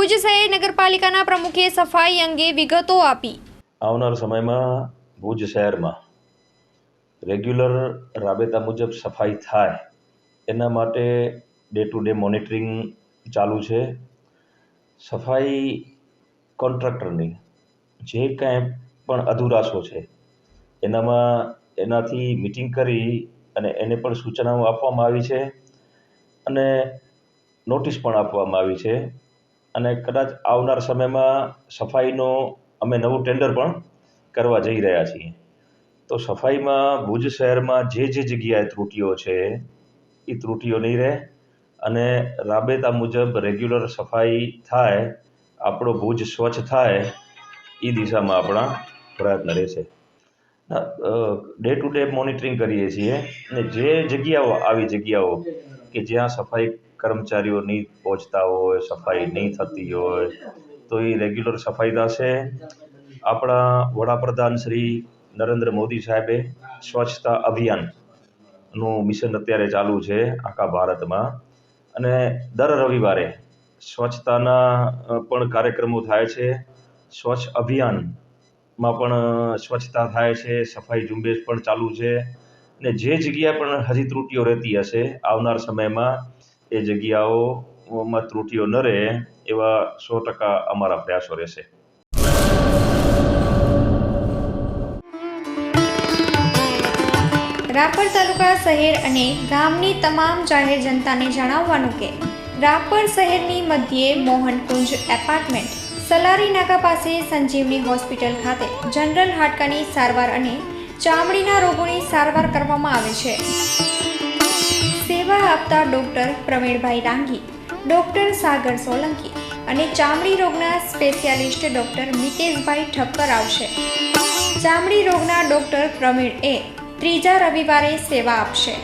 ભુજ શહેર નગરપાલિકાના પ્રમુખે સફાઈ અંગે વિગતો આપી. આવનાર સમયમાં ભુજ શહેરમાં રેગ્યુલર રાબેતા મુજબ સફાઈ થાય એના માટે ડે ટુ ડે મોનિટરિંગ ચાલુ છે. સફાઈ કોન્ટ્રાક્ટરની જે કાંઈ પણ અધુરાશો છે, એનામાં એનાથી મિટિંગ કરી અને એને પણ સૂચનાઓ આપવામાં આવી છે અને નોટિસ પણ આપવામાં આવી છે. અને કદાચ આવનાર સમયમાં સફાઈનો અમે નવું ટેન્ડર પણ કરવા જઈ રહ્યા છીએ. તો સફાઈમાં ભુજ શહેરમાં જે જે જગ્યાએ ત્રુટીઓ છે, એ ત્રુટીઓ નહીં રહે અને રાબેતા મુજબ રેગ્યુલર સફાઈ થાય, આપણો ભુજ સ્વચ્છ થાય, એ દિશામાં આપણા પ્રયત્ન રહેશે. ડે ટુ ડે મોનિટરિંગ કરીએ છીએ અને જે જગ્યાઓ, આવી જગ્યાઓ કે જ્યાં સફાઈ કર્મચારીઓ નહીં પહોંચતા હોય, સફાઈ નહીં થતી હોય, તો એ રેગ્યુલર સફાઈ થશે આપણા વડાપ્રધાન શ્રી નરેન્દ્ર મોદી સાહેબે સ્વચ્છતા અભિયાનનું મિશન અત્યારે ચાલુ છે આખા ભારતમાં. અને દર રવિવારે સ્વચ્છતાના પણ કાર્યક્રમો થાય છે. સ્વચ્છ અભિયાનમાં પણ સ્વચ્છતા થાય છે, સફાઈ ઝુંબેશ પણ ચાલુ છે. ને જે જગ્યાએ પણ હજી ત્રુટીઓ રહેતી હશે આવનાર સમયમાં એ જગ્યાઓમાં ત્રુટીઓ ન રહે એવા સો ટકા અમારા પ્રયાસો રહેશે. રાપર તાલુકા શહેર અને ગામની તમામ જાહેર જનતાને જણાવવાનું કે, રાપર શહેરની મધ્યે મોહનકુંજ એપાર્ટમેન્ટ, સલારી નાકા પાસે સંજીવની હોસ્પિટલ ખાતે જનરલ હાડકાની સારવાર અને ચામડીના રોગોની સારવાર કરવામાં આવે છે. આપતા ડૉક્ટર પ્રવીણભાઈ રાંગી ડોક્ટર સાગર સોલંકી અને ચામડી રોગના સ્પેશિયાલિસ્ટ ડૉક્ટર મિતેશભાઈ ઠક્કર આવશે. ચામડી રોગના ડોક્ટર પ્રવીણ એ ત્રીજા રવિવારે સેવા આપશે.